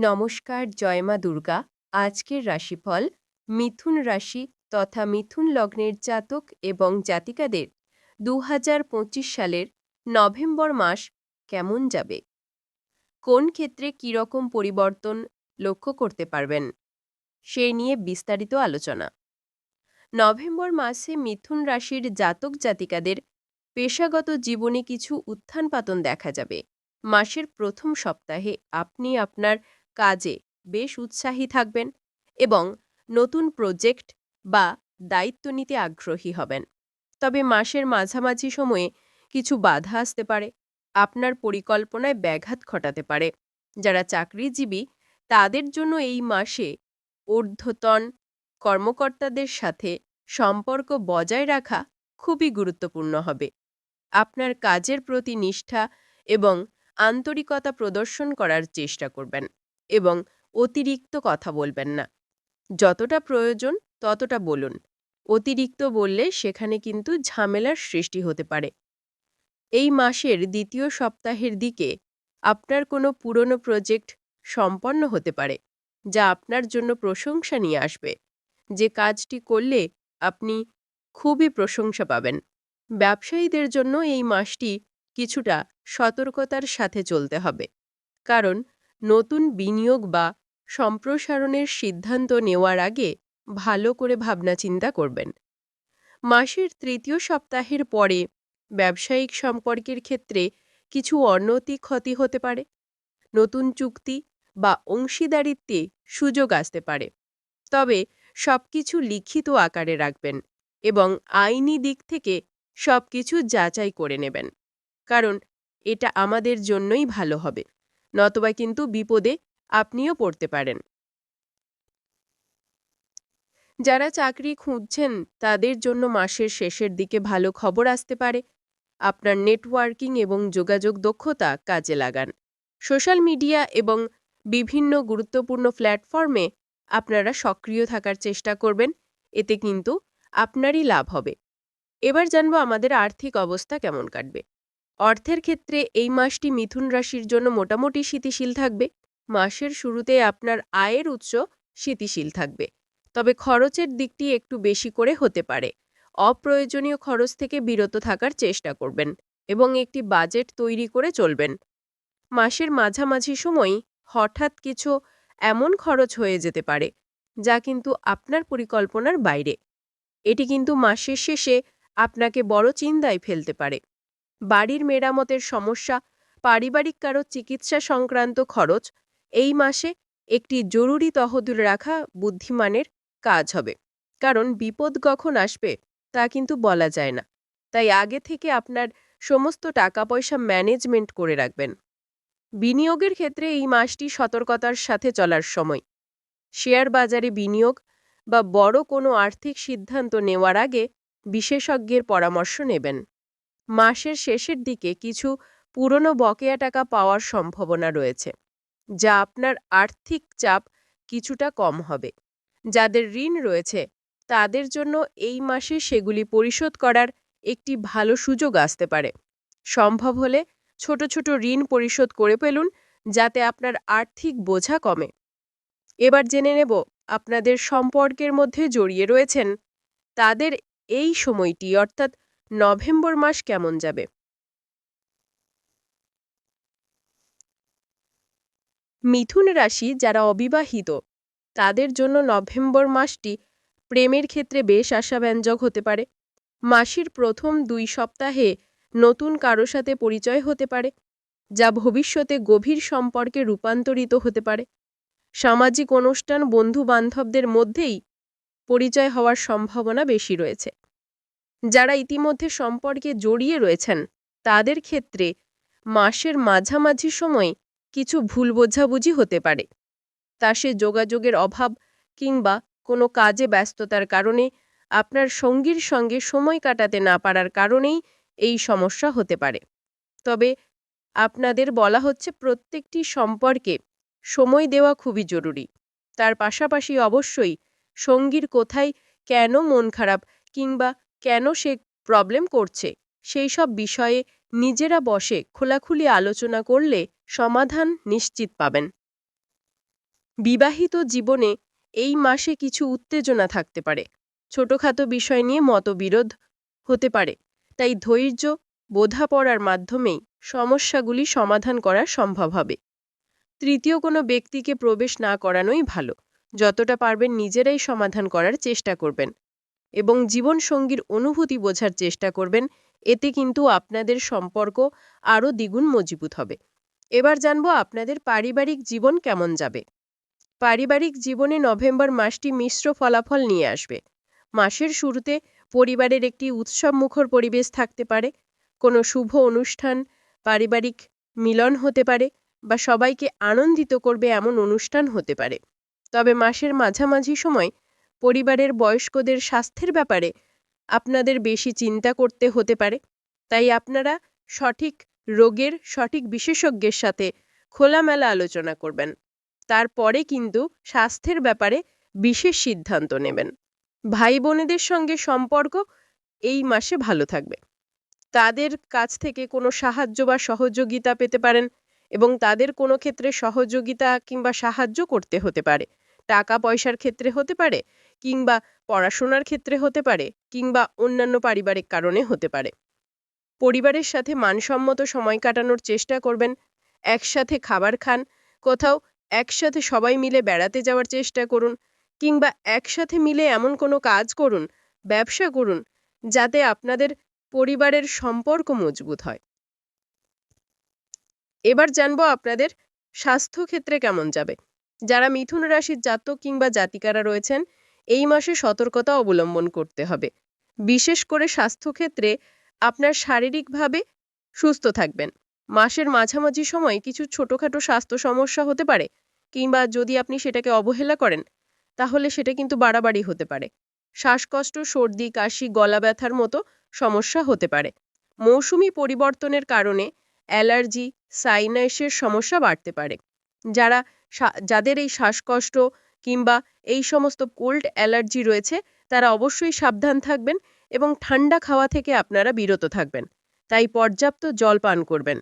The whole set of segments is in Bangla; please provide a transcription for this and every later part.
নমস্কার, জয় মা দুর্গা। আজকের রাশিফল, মিথুন রাশি তথা মিথুন লগ্নের জাতক এবং জাতিকাদের। দু হাজার পঁচিশ সালের নভেম্বর মাস কেমন যাবে? কোন ক্ষেত্রে কীরকম পরিবর্তন লক্ষ্য করতে পারবেন? সেই নিয়ে বিস্তারিত আলোচনা। নভেম্বর মাসে মিথুন রাশির জাতক জাতিকাদের পেশাগত জীবনে কিছু উত্থান পাতন দেখা যাবে। মাসের প্রথম সপ্তাহে আপনি আপনার কাজে বেশ উৎসাহী থাকবেন এবং নতুন প্রজেক্ট বা দায়িত্ব নিতে আগ্রহী হবেন। তবে মাসের মাঝামাঝি সময়ে কিছু বাধা আসতে পারে, আপনার পরিকল্পনায় ব্যাঘাত ঘটাতে পারে। যারা চাকরিজীবী, তাদের জন্য এই মাসে ঊর্ধ্বতন কর্মকর্তাদের সাথে সম্পর্ক বজায় রাখা খুবই গুরুত্বপূর্ণ হবে। আপনার কাজের প্রতি নিষ্ঠা এবং আন্তরিকতা প্রদর্শন করার চেষ্টা করবেন। এবং অতিরিক্ত কথা বলবেন না। যতটা প্রয়োজন ততটা বলুন। অতিরিক্ত বললে সেখানে কিন্তু ঝামেলার সৃষ্টি হতে পারে। এই মাসের দ্বিতীয় সপ্তাহের দিকে আপনার কোনো পুরনো প্রজেক্ট সম্পন্ন হতে পারে, যা আপনার জন্য প্রশংসা নিয়ে আসবে। যে কাজটি করলে আপনি খুবই প্রশংসা পাবেন। ব্যবসায়ীদের জন্য এই মাসটি কিছুটা সতর্কতার সাথে চলতে হবে। কারণ নতুন বিনিয়োগ বা সম্প্রসারণের সিদ্ধান্ত নেওয়ার আগে ভালো করে ভাবনা চিন্তা করবেন। মাসের তৃতীয় সপ্তাহের পরে ব্যবসায়িক সম্পর্কের ক্ষেত্রে কিছু অনৈতি ক্ষতি হতে পারে, নতুন চুক্তি বা অংশীদারিত্বে সুযোগ আসতে পারে। তবে সবকিছু লিখিত আকারে রাখবেন এবং আইনি দিক থেকে সবকিছু যাচাই করে নেবেন, কারণ এটা আমাদের জন্যই ভালো হবে। নতবা কিন্তু বিপদে আপনিও পড়তে পারেন। যারা চাকরি খুঁজছেন, তাদের জন্য মাসের শেষের দিকে ভালো খবর আসতে পারে। আপনার নেটওয়ার্কিং এবং যোগাযোগ দক্ষতা কাজে লাগান। সোশ্যাল মিডিয়া এবং বিভিন্ন গুরুত্বপূর্ণ প্ল্যাটফর্মে আপনারা সক্রিয় থাকার চেষ্টা করবেন, এতে কিন্তু আপনারই লাভ হবে। এবার জানব আমাদের আর্থিক অবস্থা কেমন কাটবে। অর্থের ক্ষেত্রে এই মাসটি মিথুন রাশির জন্য মোটামুটি স্থিতিশীল থাকবে। মাসের শুরুতে আপনার আয়ের উৎস স্থিতিশীল থাকবে। তবে খরচের দিকটি একটু বেশি করে হতে পারে। অপ্রয়োজনীয় খরচ থেকে বিরত থাকার চেষ্টা করবেন এবং একটি বাজেট তৈরি করে চলবেন। মাসের মাঝামাঝি সময় হঠাৎ কিছু এমন খরচ হয়ে যেতে পারে, যা কিন্তু আপনার পরিকল্পনার বাইরে। এটি কিন্তু মাসের শেষে আপনাকে বড় চিন্তায় ফেলতে পারে। বাড়ির মেরামতের সমস্যা, পারিবারিক কারও চিকিৎসা সংক্রান্ত খরচ, এই মাসে একটি জরুরি তহবিল রাখা বুদ্ধিমানের কাজ হবে। কারণ বিপদ কখন আসবে তা কিন্তু বলা যায় না। তাই আগে থেকে আপনার সমস্ত টাকা পয়সা ম্যানেজমেন্ট করে রাখবেন। বিনিয়োগের ক্ষেত্রে এই মাসটি সতর্কতার সাথে চলার সময়। শেয়ার বাজারে বিনিয়োগ বা বড় কোনো আর্থিক সিদ্ধান্ত নেওয়ার আগে বিশেষজ্ঞের পরামর্শ নেবেন। মাসের শেষের দিকে কিছু পুরনো বকেয়া টাকা পাওয়ার সম্ভাবনা রয়েছে, যা আপনার আর্থিক চাপ কিছুটা কম হবে। যাদের ঋণ রয়েছে, তাদের জন্য এই মাসে সেগুলি পরিশোধ করার একটি ভালো সুযোগ আসতে পারে। সম্ভব হলে ছোট ছোট ঋণ পরিশোধ করে ফেলুন, যাতে আপনার আর্থিক বোঝা কমে। এবার জেনে নেব আপনাদের সম্পর্কের মধ্যে জড়িয়ে রয়েছেন, তাদের এই সময়টি, অর্থাৎ নভেম্বর মাস কেমন যাবে? মিথুন রাশি যারা অবিবাহিত, তাদের জন্য নভেম্বর মাসটি প্রেমের ক্ষেত্রে বেশ আশাব্যঞ্জক হতে পারে। মাসির প্রথম দুই সপ্তাহে নতুন কারও সাথে পরিচয় হতে পারে, যা ভবিষ্যতে গভীর সম্পর্কে রূপান্তরিত হতে পারে। সামাজিক অনুষ্ঠান বন্ধু বান্ধবদের মধ্যেই পরিচয় হওয়ার সম্ভাবনা বেশি রয়েছে। যারা ইতিমধ্যে সম্পর্কে জড়িয়ে রয়েছেন, তাদের ক্ষেত্রে মাসের মাঝামাঝি সময় কিছু ভুল বোঝাবুঝি হতে পারে। তা সে যোগাযোগের অভাব কিংবা কোনো কাজে ব্যস্ততার কারণে আপনার সঙ্গীর সঙ্গে সময় কাটাতে না পারার কারণেই এই সমস্যা হতে পারে। তবে আপনাদের বলা হচ্ছে প্রত্যেকটি সম্পর্কে সময় দেওয়া খুবই জরুরি। তার পাশাপাশি অবশ্যই সঙ্গীর কোথায় কেন মন খারাপ কিংবা কেন সে প্রবলেম করছে? সেই সব বিষয়ে নিজেরা বসে খোলাখুলি আলোচনা করলে সমাধান নিশ্চিত পাবেন। বিবাহিত জীবনে এই মাসে কিছু উত্তেজনা থাকতে পারে। ছোটখাটো বিষয় নিয়ে মতবিরোধ হতে পারে। তাই ধৈর্য বোঝাপড়ার মাধ্যমেই সমস্যাগুলি সমাধান করা সম্ভব হবে। তৃতীয় কোনো ব্যক্তিকে প্রবেশ না করানোই ভালো। যতটা পারবেন নিজেরাই সমাধান করার চেষ্টা করবেন। এবং জীবনসঙ্গীর অনুভূতি বোঝার চেষ্টা করবেন। এতে কিন্তু আপনাদের সম্পর্ক আরও দ্বিগুণ মজবুত হবে। এবার জানব আপনাদের পারিবারিক জীবন কেমন যাবে। পারিবারিক জীবনে নভেম্বর মাসটি মিশ্র ফলাফল নিয়ে আসবে। মাসের শুরুতে পরিবারের একটি উৎসবমুখর পরিবেশ থাকতে পারে। কোনো শুভ অনুষ্ঠান, পারিবারিক মিলন হতে পারে বা সবাইকে আনন্দিত করবে এমন অনুষ্ঠান হতে পারে। তবে মাসের মাঝামাঝি সময় পরিবারের বয়স্কদের স্বাস্থ্যের ব্যাপারে আপনাদের বেশি চিন্তা করতে হতে পারে। তাই আপনারা সঠিক রোগের, সঠিক বিশেষজ্ঞের সাথে খোলামেলা আলোচনা করবেন। তারপরে কিন্তু স্বাস্থ্যের ব্যাপারে বিশেষ সিদ্ধান্ত নেবেন। ভাই বোনেদের সঙ্গে সম্পর্ক এই মাসে ভালো থাকবে। তাদের কাছ থেকে কোনো সাহায্য বা সহযোগিতা পেতে পারেন এবং তাদের কোনো ক্ষেত্রে সহযোগিতা কিংবা সাহায্য করতে হতে পারে। টাকা পয়সার ক্ষেত্রে হতে পারে কিংবা পড়াশোনার ক্ষেত্রে হতে পারে, কিংবা অন্যান্য পারিবারিক কারণে হতে পারে। পরিবারের সাথে মানসম্মত সময় কাটানোর চেষ্টা করবেন, একসাথে খাবার খান, কোথাও একসাথে সবাই মিলে বেড়াতে যাওয়ার চেষ্টা করুন, কিংবা একসাথে মিলে এমন কোনো কাজ করুন, ব্যবসা করুন, যাতে আপনাদের পরিবারের সম্পর্ক মজবুত হয়। এবার জানব আপনাদের স্বাস্থ্যক্ষেত্রে কেমন যাবে। যারা মিথুন রাশির জাতক কিংবা জাতিকারা রয়েছেন এই মাসে সতর্কতা অবলম্বন করতে হবে। বিশেষ করে স্বাস্থ্যক্ষেত্রে আপনার শারীরিকভাবে সুস্থ থাকবেন। মাসের মাঝামাঝি সময় কিছু ছোটোখাটো স্বাস্থ্য সমস্যা হতে পারে কিংবা যদি আপনি সেটাকে অবহেলা করেন, তাহলে সেটা কিন্তু বাড়াবাড়ি হতে পারে। শ্বাসকষ্ট, সর্দি, কাশি, গলা ব্যথার মতো সমস্যা হতে পারে। মৌসুমি পরিবর্তনের কারণে অ্যালার্জি সাইনাইসের সমস্যা বাড়তে পারে। যারা যাদের এই শ্বাসকষ্ট কিংবা এই সমস্ত কোল্ড অ্যালার্জি রয়েছে, তারা অবশ্যই সাবধান থাকবেন এবং ঠান্ডা খাওয়া থেকে আপনারা বিরত থাকবেন। তাই পর্যাপ্ত জল পান করবেন।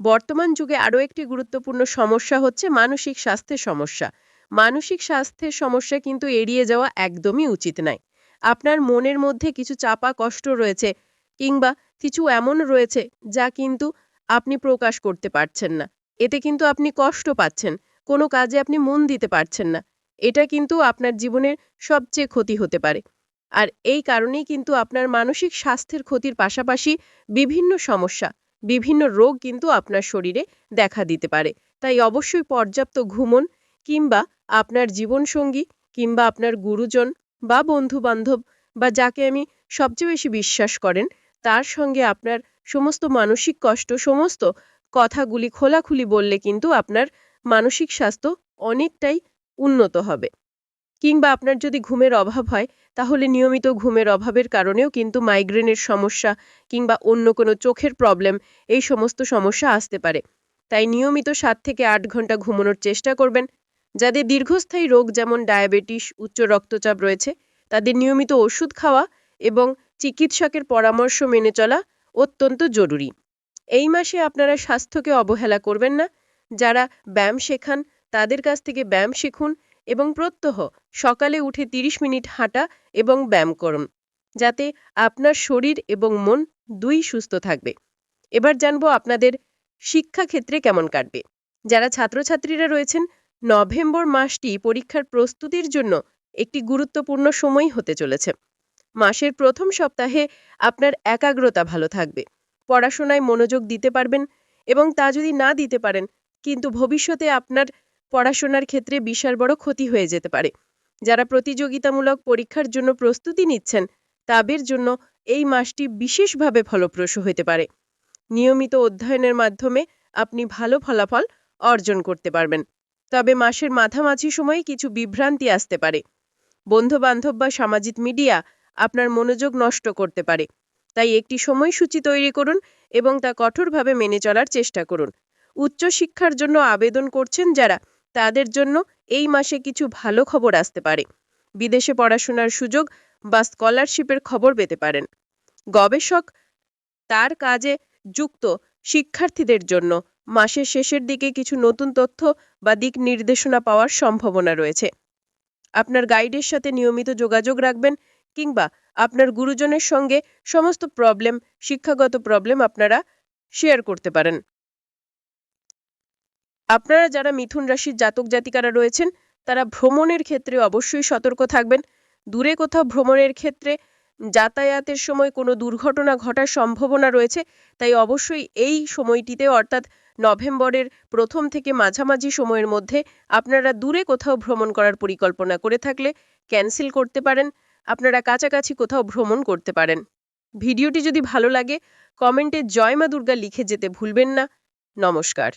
বর্তমান যুগে আরও একটি গুরুত্বপূর্ণ সমস্যা হচ্ছে মানসিক স্বাস্থ্যের সমস্যা। মানসিক স্বাস্থ্যের সমস্যা কিন্তু এড়িয়ে যাওয়া একদমই উচিত নয়। আপনার মনের মধ্যে কিছু চাপা কষ্ট রয়েছে কিংবা কিছু এমন রয়েছে যা কিন্তু আপনি প্রকাশ করতে পারছেন না। এতে কিন্তু আপনি কষ্ট পাচ্ছেন। কোনো কাজে আপনি মন দিতে পারছেন না। এটা কিন্তু আপনার জীবনের সবচেয়ে ক্ষতি হতে পারে। আর এই কারণেই কিন্তু আপনার মানসিক স্বাস্থ্যের ক্ষতির পাশাপাশি বিভিন্ন সমস্যা, বিভিন্ন রোগ কিন্তু আপনার শরীরে দেখা দিতে পারে। তাই অবশ্যই পর্যাপ্ত ঘুমন কিংবা আপনার জীবনসঙ্গী কিংবা আপনার গুরুজন বা বন্ধু বান্ধব বা যাকে আমি সবচেয়ে বেশি বিশ্বাস করেন, তার সঙ্গে আপনার সমস্ত মানসিক কষ্ট, সমস্ত কথাগুলি খোলাখুলি বললে কিন্তু আপনার মানসিক স্বাস্থ্য অনেকটাই উন্নত হবে। কিংবা আপনার যদি ঘুমের অভাব হয়, তাহলে নিয়মিত ঘুমের অভাবের কারণেও কিন্তু মাইগ্রেনের সমস্যা কিংবা অন্য কোনো চোখের প্রবলেম এই সমস্ত সমস্যা আসতে পারে। তাই নিয়মিত সাত থেকে আট ঘণ্টা ঘুমানোর চেষ্টা করবেন। যাদের দীর্ঘস্থায়ী রোগ যেমন ডায়াবেটিস, উচ্চ রক্তচাপ রয়েছে, তাদের নিয়মিত ওষুধ খাওয়া এবং চিকিৎসকের পরামর্শ মেনে চলা অত্যন্ত জরুরি। এই মাসে আপনারা স্বাস্থ্যকে অবহেলা করবেন না। যারা ব্যায়াম শেখান তাদের কাছ থেকে ব্যায়াম শিখুন এবং প্রত্যহ সকালে উঠে ৩০ মিনিট হাঁটা এবং ব্যায়াম করুন, যাতে আপনার শরীর এবং মন দুই সুস্থ থাকবে। এবার জানব আপনাদের শিক্ষাক্ষেত্রে কেমন কাটবে। যারা ছাত্রছাত্রীরা রয়েছেন, নভেম্বর মাসটি পরীক্ষার প্রস্তুতির জন্য একটি গুরুত্বপূর্ণ সময় হতে চলেছে। মাসের প্রথম সপ্তাহে আপনার একাগ্রতা ভালো থাকবে, পড়াশোনায় মনোযোগ দিতে পারবেন এবং তা যদি না দিতে পারেন, কিন্তু ভবিষ্যতে আপনার পড়াশোনার ক্ষেত্রে বিশাল বড় ক্ষতি হয়ে যেতে পারে। যারা প্রতিযোগিতামূলক পরীক্ষার জন্য প্রস্তুতি নিচ্ছেন, তাদের জন্য এই মাসটি বিশেষভাবে ফলপ্রসূ হতে পারে। নিয়মিত অধ্যয়নের মাধ্যমে আপনি ভালো ফলাফল অর্জন করতে পারবেন। তবে মাসের মাঝামাঝি সময়ে কিছু বিভ্রান্তি আসতে পারে। বন্ধু বান্ধব বা সামাজিক মিডিয়া আপনার মনোযোগ নষ্ট করতে পারে। তাই একটি সময়সূচি তৈরি করুন এবং তা কঠোরভাবে মেনে চলার চেষ্টা করুন। উচ্চশিক্ষার জন্য আবেদন করছেন যারা তাদের জন্য এই মাসে কিছু ভালো খবর আসতে পারে। বিদেশে পড়াশোনার সুযোগ বা স্কলারশিপের খবর পেতে পারেন। গবেষক তার কাজে যুক্ত শিক্ষার্থীদের জন্য মাসের শেষের দিকে কিছু নতুন তথ্য বা দিক নির্দেশনা পাওয়ার সম্ভাবনা রয়েছে। আপনার গাইডের সাথে নিয়মিত যোগাযোগ রাখবেন কিংবা আপনার গুরুজনের সঙ্গে সমস্ত প্রবলেম, শিক্ষাগত প্রবলেম আপনারা শেয়ার করতে পারেন। আপনারা যারা মিথুন রাশির জাতক জাতিকারা রয়েছেন, তারা ভ্রমণের ক্ষেত্রে অবশ্যই সতর্ক থাকবেন। দূরে কোথাও ভ্রমণের ক্ষেত্রে যাতায়াতের সময় কোনো দুর্ঘটনা ঘটার সম্ভাবনা রয়েছে, তাই অবশ্যই এই সময়টিতে, অর্থাৎ নভেম্বরের প্রথম থেকে মাঝামাঝি সময়ের মধ্যে আপনারা দূরে কোথাও ভ্রমণ করার পরিকল্পনা করে থাকলে ক্যান্সেল করতে পারেন, আপনারা কাছাকাছি কোথাও ভ্রমণ করতে পারেন। ভিডিওটি যদি ভালো লাগে, কমেন্টে জয় মা দুর্গা লিখে যেতে ভুলবেন না। নমস্কার।